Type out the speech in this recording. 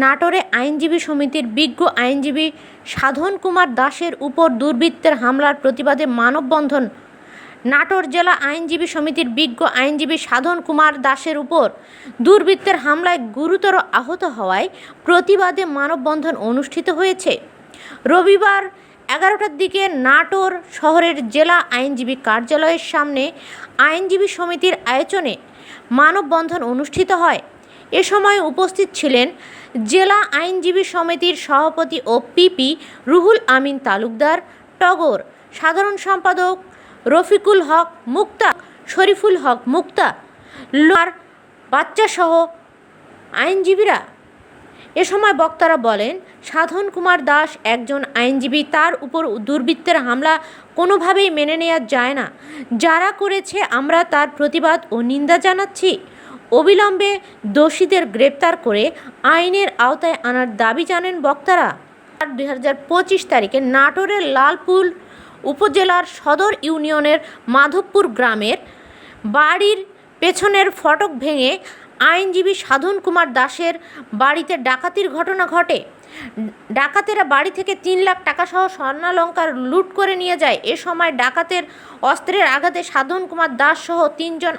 নাটোরে আইনজীবী সমিতির বিজ্ঞ আইনজীবী সাধন কুমার দাসের উপর দুর্বৃত্তের হামলার প্রতিবাদে মানববন্ধন। নাটোর জেলা আইনজীবী সমিতির বিজ্ঞ আইনজীবী সাধন কুমার দাসের উপর দুর্বৃত্তের হামলায় গুরুতর আহত হওয়ায় প্রতিবাদে মানববন্ধন অনুষ্ঠিত হয়েছে। রবিবার এগারোটার দিকে নাটোর শহরের জেলা আইনজীবী কার্যালয়ের সামনে আইনজীবী সমিতির আয়োজনে মানববন্ধন অনুষ্ঠিত হয়। এ সময় উপস্থিত ছিলেন জেলা আইনজীবী সমিতির সভাপতি ও পিপি রুহুল আমিন তালুকদার, টগর সাধারণ সম্পাদক রফিকুল হক মুক্তা, শরীফুল হক মুক্তা লোয়ার বাচ্চাসহ আইনজীবীরা এ সময় বক্তারা বলেন, সাধন কুমার দাস একজন আইনজীবী, তার উপর দুর্বৃত্তের হামলা কোনোভাবেই মেনে নেওয়া যায় না। যারা করেছে, আমরা তার প্রতিবাদ ও নিন্দা জানাচ্ছি। অবিলম্বে দোষীদের গ্রেপ্তার করে আইনের আওতায় আনার দাবি জানেন বক্তারা। দুই হাজার পঁচিশ তারিখে নাটোরের লালপুল উপজেলার সদর ইউনিয়নের মাধবপুর গ্রামের বাড়ির পেছনের ফটক ভেঙে আইনজীবী সাধন কুমার দাসের বাড়িতে ডাকাতির ঘটনা ঘটে। ডাকাতেরা বাড়ি থেকে তিন লাখ টাকা সহ স্বর্ণালঙ্কার লুট করে নিয়ে যায়। এ সময় ডাকাতের অস্ত্রের আঘাতে সাধন কুমার দাস সহ তিনজন